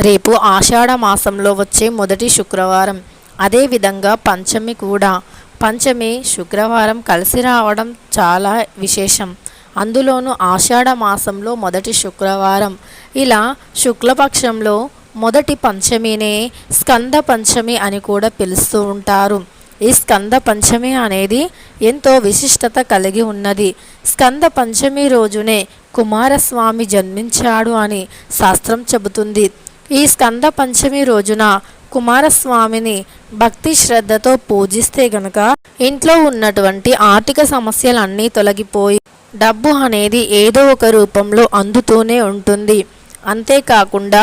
రేపు ఆషాఢ మాసంలో వచ్చే మొదటి శుక్రవారం. అదేవిధంగా పంచమి కూడా. పంచమి శుక్రవారం కలిసి రావడం చాలా విశేషం. అందులోనూ ఆషాఢ మాసంలో మొదటి శుక్రవారం. ఇలా శుక్లపక్షంలో మొదటి పంచమినే స్కంద పంచమి అని కూడా పిలుస్తూ ఉంటారు. ఈ స్కంద పంచమి అనేది ఎంతో విశిష్టత కలిగి ఉన్నది. స్కంద పంచమి రోజునే కుమారస్వామి జన్మించాడు అని శాస్త్రం చెబుతుంది. ఈ స్కంద పంచమి రోజున కుమారస్వామిని భక్తి శ్రద్ధతో పూజిస్తే గనక ఇంట్లో ఉన్నటువంటి ఆర్థిక సమస్యలన్నీ తొలగిపోయి డబ్బు అనేది ఏదో ఒక రూపంలో అందుతూనే ఉంటుంది. అంతేకాకుండా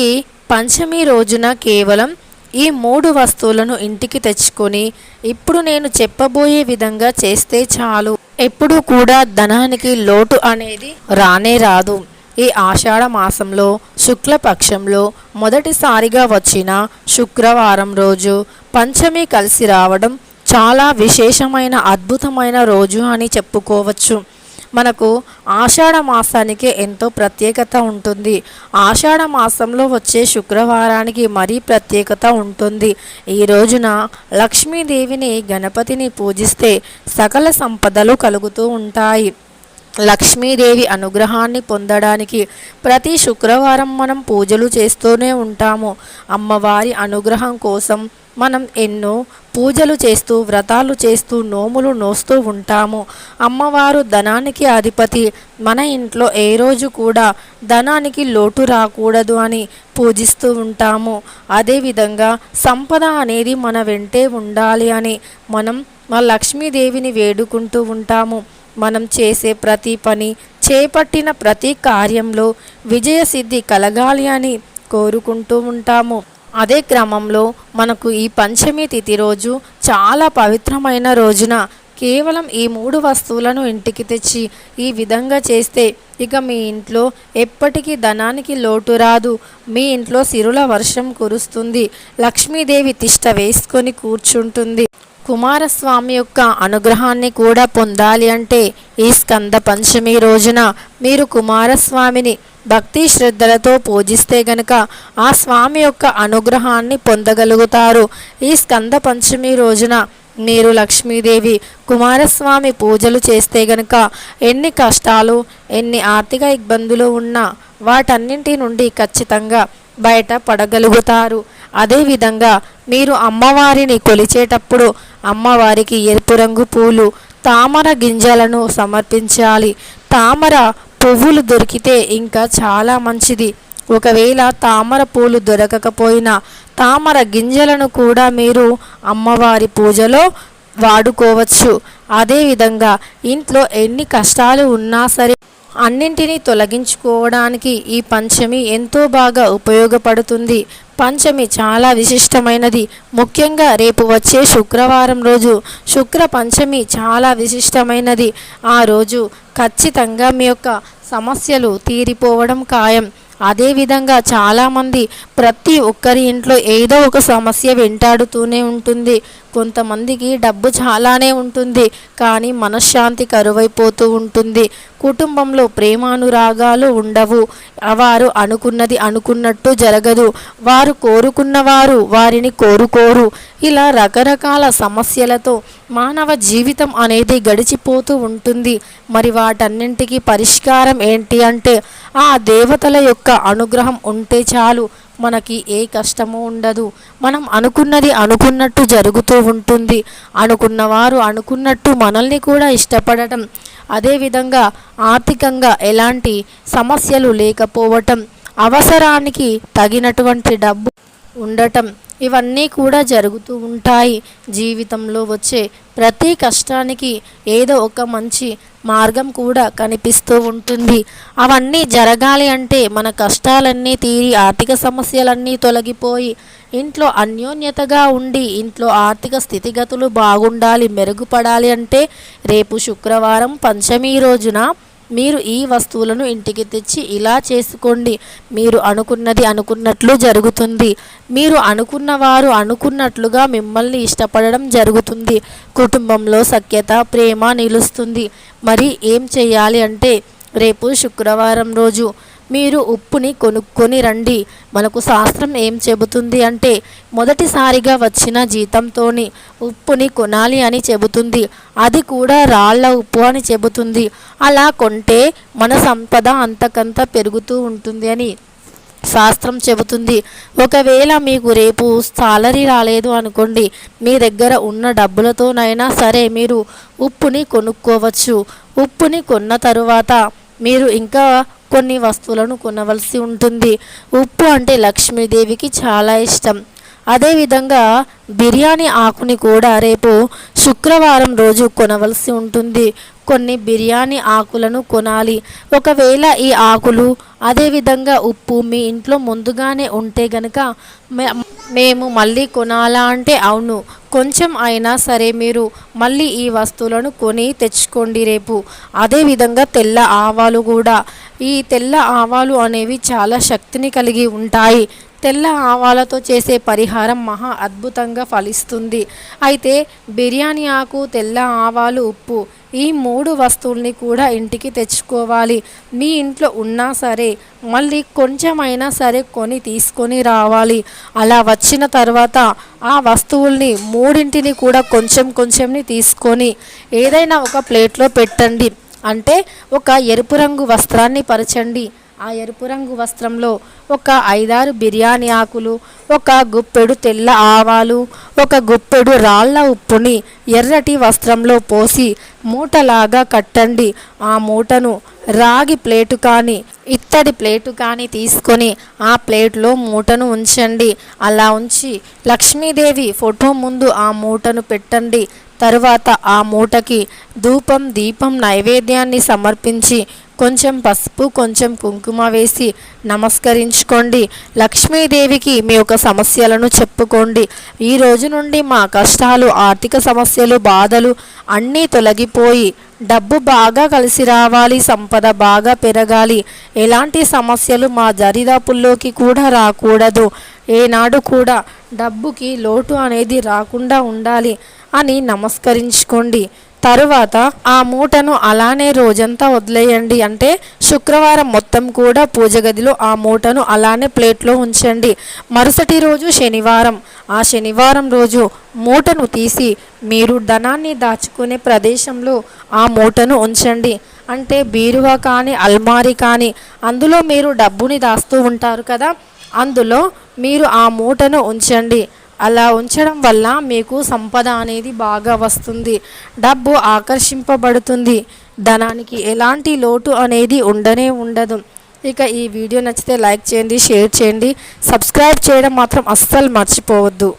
ఈ పంచమి రోజున కేవలం ఈ మూడు వస్తువులను ఇంటికి తెచ్చుకొని ఇప్పుడు నేను చెప్పబోయే విధంగా చేస్తే చాలు. ఎప్పుడు కూడా ధనానికి లోటు అనేది రానే రాదు. ఈ ఆషాఢ మాసంలో శుక్లపక్షంలో మొదటిసారిగా వచ్చిన శుక్రవారం రోజు పంచమి కలిసి రావడం చాలా విశేషమైన అద్భుతమైన రోజు అని చెప్పుకోవచ్చు. మనకు ఆషాఢ మాసానికి ఎంతో ప్రత్యేకత ఉంటుంది. ఆషాఢ మాసంలో వచ్చే శుక్రవారానికి మరీ ప్రత్యేకత ఉంటుంది. ఈ రోజున లక్ష్మీదేవిని గణపతిని పూజిస్తే సకల సంపదలు కలుగుతూ ఉంటాయి. లక్ష్మీదేవి అనుగ్రహాన్ని పొందడానికి ప్రతి శుక్రవారం మనం పూజలు చేస్తూనే ఉంటాము. అమ్మవారి అనుగ్రహం కోసం మనం ఎన్నో పూజలు చేస్తూ వ్రతాలు చేస్తూ నోములు నోస్తూ ఉంటాము. అమ్మవారు ధనానికి అధిపతి. మన ఇంట్లో ఏ రోజు కూడా ధనానికి లోటు రాకూడదు అని పూజిస్తూ ఉంటాము. అదేవిధంగా సంపద అనేది మన వెంటే ఉండాలి అని మనం మా లక్ష్మీదేవిని వేడుకుంటూ ఉంటాము. మనం చేసే ప్రతి పని చేపట్టిన ప్రతి కార్యంలో విజయసిద్ధి కలగాలి అని కోరుకుంటూ ఉంటాము. అదే క్రమంలో మనకు ఈ పంచమి తిథి రోజు చాలా పవిత్రమైన రోజున కేవలం ఈ మూడు వస్తువులను ఇంటికి తెచ్చి ఈ విధంగా చేస్తే ఇక మీ ఇంట్లో ఎప్పటికీ ధనానికి లోటు రాదు. మీ ఇంట్లో సిరుల వర్షం కురుస్తుంది. లక్ష్మీదేవి తిష్ట వేసుకొని కూర్చుంటుంది. కుమారస్వామి యొక్క అనుగ్రహాన్ని కూడా పొందాలి అంటే ఈ స్కంద పంచమి రోజున మీరు కుమారస్వామిని భక్తి శ్రద్ధలతో పూజిస్తే గనక ఆ స్వామి యొక్క అనుగ్రహాన్ని పొందగలుగుతారు. ఈ స్కంద పంచమి రోజున మీరు లక్ష్మీదేవి కుమారస్వామి పూజలు చేస్తే గనక ఎన్ని కష్టాలు ఎన్ని ఆర్థిక ఇబ్బందులు ఉన్నా వాటన్నింటి నుండి ఖచ్చితంగా బయట పడగలుగుతారు. అదేవిధంగా మీరు అమ్మవారిని కొలిచేటప్పుడు అమ్మవారికి ఎరుపు రంగు పూలు తామర గింజలను సమర్పించాలి. తామర పువ్వులు దొరికితే ఇంకా చాలా మంచిది. ఒకవేళ తామర పూలు దొరకకపోయినా తామర గింజలను కూడా మీరు అమ్మవారి పూజలో వాడుకోవచ్చు. అదేవిధంగా ఇంట్లో ఎన్ని కష్టాలు ఉన్నా సరే అన్నింటినీ తొలగించుకోవడానికి ఈ పంచమి ఎంతో బాగా ఉపయోగపడుతుంది. పంచమి చాలా విశిష్టమైనది. ముఖ్యంగా రేపు వచ్చే శుక్రవారం రోజు శుక్ర పంచమి చాలా విశిష్టమైనది. ఆ రోజు ఖచ్చితంగా మీ యొక్క సమస్యలు తీరిపోవడం ఖాయం. అదేవిధంగా చాలామంది ప్రతి ఒక్కరి ఇంట్లో ఏదో ఒక సమస్య వెంటాడుతూనే ఉంటుంది. కొంతమందికి డబ్బు చాలానే ఉంటుంది కానీ మనశ్శాంతి కరువైపోతూ ఉంటుంది. కుటుంబంలో ప్రేమానురాగాలు ఉండవు. వారు అనుకున్నది అనుకున్నట్టు జరగదు. వారు కోరుకున్నవారు వారిని కోరుకోరు. ఇలా రకరకాల సమస్యలతో మానవ జీవితం అనేది గడిచిపోతూ ఉంటుంది. మరి వాటన్నింటికి పరిష్కారం ఏంటి అంటే ఆ దేవతల యొక్క అనుగ్రహం ఉంటే చాలు. మనకి ఏ కష్టము ఉండదు. మనం అనుకున్నది అనుకున్నట్టు జరుగుతూ ఉంటుంది. అనుకున్నవారు అనుకున్నట్టు మనల్ని కూడా ఇష్టపడటం. అదేవిధంగా ఆర్థికంగా ఎలాంటి సమస్యలు లేకపోవటం. అవసరానికి తగినటువంటి డబ్బు ఉండటం. ఇవన్నీ కూడా జరుగుతూ ఉంటాయి. జీవితంలో వచ్చే ప్రతి కష్టానికి ఏదో ఒక మంచి మార్గం కూడా కనిపిస్తూ ఉంటుంది. అవన్నీ జరగాలి అంటే మన కష్టాలన్నీ తీరి ఆర్థిక సమస్యలన్నీ తొలగిపోయి ఇంట్లో అన్యోన్యతగా ఉండి ఇంట్లో ఆర్థిక స్థితిగతులు బాగుండాలి మెరుగుపడాలి అంటే రేపు శుక్రవారం పంచమి రోజున మీరు ఈ వస్తువులను ఇంటికి తెచ్చి ఇలా చేసుకోండి. మీరు అనుకున్నది అనుకున్నట్లు జరుగుతుంది. మీరు అనుకున్నవారు అనుకున్నట్లుగా మిమ్మల్ని ఇష్టపడడం జరుగుతుంది. కుటుంబంలో సఖ్యత ప్రేమ నిలుస్తుంది. మరి ఏం చేయాలి అంటే రేపు శుక్రవారం రోజు మీరు ఉప్పుని కొనుక్కొని రండి. మనకు శాస్త్రం ఏం చెబుతుంది అంటే మొదటిసారిగా వచ్చిన జీతంతో ఉప్పుని కొనాలి అని చెబుతుంది. అది కూడా రాళ్ళ ఉప్పు అని చెబుతుంది. అలా కొంటే మన సంపద అంతకంత పెరుగుతూ ఉంటుంది అని శాస్త్రం చెబుతుంది. ఒకవేళ మీకు రేపు సాలరీ రాలేదు అనుకోండి మీ దగ్గర ఉన్న డబ్బులతోనైనా సరే మీరు ఉప్పుని కొనుక్కోవచ్చు. ఉప్పుని కొన్న తరువాత మీరు ఇంకా కొన్ని వస్తువులను కొనవలసి ఉంటుంది. ఉప్పు అంటే లక్ష్మీదేవికి చాలా ఇష్టం. అదేవిధంగా బిర్యానీ ఆకుని కూడా రేపు శుక్రవారం రోజు కొనవలసి ఉంటుంది. కొన్ని బిర్యానీ ఆకులను కొనాలి. ఒకవేళ ఈ ఆకులు అదేవిధంగా ఉప్పు మీ ఇంట్లో ముందుగానే ఉంటే గనక మేము మళ్ళీ కొనాలా అంటే అవును. కొంచెం అయినా సరే మీరు మళ్ళీ ఈ వస్తువులను కొని తెచ్చుకోండి రేపు. అదేవిధంగా తెల్ల ఆవాలు కూడా. ఈ తెల్ల ఆవాలు అనేవి చాలా శక్తిని కలిగి ఉంటాయి. తెల్ల ఆవాలతో చేసే పరిహారం మహా అద్భుతంగా ఫలిస్తుంది. అయితే బిర్యానీ ఆకు తెల్ల ఆవాలు ఉప్పు ఈ మూడు వస్తువుల్ని కూడా ఇంటికి తెచ్చుకోవాలి. మీ ఇంట్లో ఉన్నా సరే మళ్ళీ కొంచెమైనా సరే కొని తీసుకొని రావాలి. అలా వచ్చిన తర్వాత ఆ వస్తువుల్ని మూడింటిని కూడా కొంచెం కొంచెంని తీసుకొని ఏదైనా ఒక ప్లేట్లో పెట్టండి. అంటే ఒక ఎరుపు రంగు వస్త్రాన్ని పరచండి. ఆ ఎరుపు రంగు వస్త్రంలో ఒక ఐదారు బిర్యానీ ఆకులు ఒక గుప్పెడు తెల్ల ఆవాలు ఒక గుప్పెడు రాళ్ళ ఉప్పుని ఎర్రటి వస్త్రంలో పోసి మూటలాగా కట్టండి. ఆ మూటను రాగి ప్లేటు కానీ ఇత్తడి ప్లేటు కానీ తీసుకొని ఆ ప్లేట్లో మూటను ఉంచండి. అలా ఉంచి లక్ష్మీదేవి ఫోటో ముందు ఆ మూటను పెట్టండి. తరువాత ఆ మూటకి ధూపం దీపం నైవేద్యాన్ని సమర్పించి కొంచెం పసుపు కొంచెం కుంకుమ వేసి నమస్కరించుకోండి. లక్ష్మీదేవికి మీ యొక్క సమస్యలను చెప్పుకోండి. ఈ రోజు నుండి మా కష్టాలు ఆర్థిక సమస్యలు బాధలు అన్నీ తొలగిపోయి డబ్బు బాగా కలిసి రావాలి సంపద బాగా పెరగాలి. ఎలాంటి సమస్యలు మా దరిదాపుల్లోకి కూడా రాకూడదు. ఏనాడు కూడా డబ్బుకి లోటు అనేది రాకుండా ఉండాలి అని నమస్కరించుకోండి. తరువాత ఆ మూటను అలానే రోజంతా వదిలేయండి. అంటే శుక్రవారం మొత్తం కూడా పూజ గదిలో ఆ మూటను అలానే ప్లేట్లో ఉంచండి. మరుసటి రోజు శనివారం. ఆ శనివారం రోజు మూటను తీసి మీరు ధనాన్ని దాచుకునే ప్రదేశంలో ఆ మూటను ఉంచండి. అంటే బీరువా కానీ అల్మారీ కానీ అందులో మీరు డబ్బుని దాస్తూ ఉంటారు కదా? అందులో మీరు ఆ మూటను ఉంచండి. అలా ఉంచడం వల్ల మీకు సంపద అనేది బాగా వస్తుంది. డబ్బు ఆకర్షింపబడుతుంది. ధనానికి ఎలాంటి లోటు అనేది ఉండనే ఉండదు. ఇక ఈ వీడియో నచ్చితే లైక్ చేయండి షేర్ చేయండి. సబ్స్క్రైబ్ చేయడం మాత్రం అస్సలు మర్చిపోవద్దు.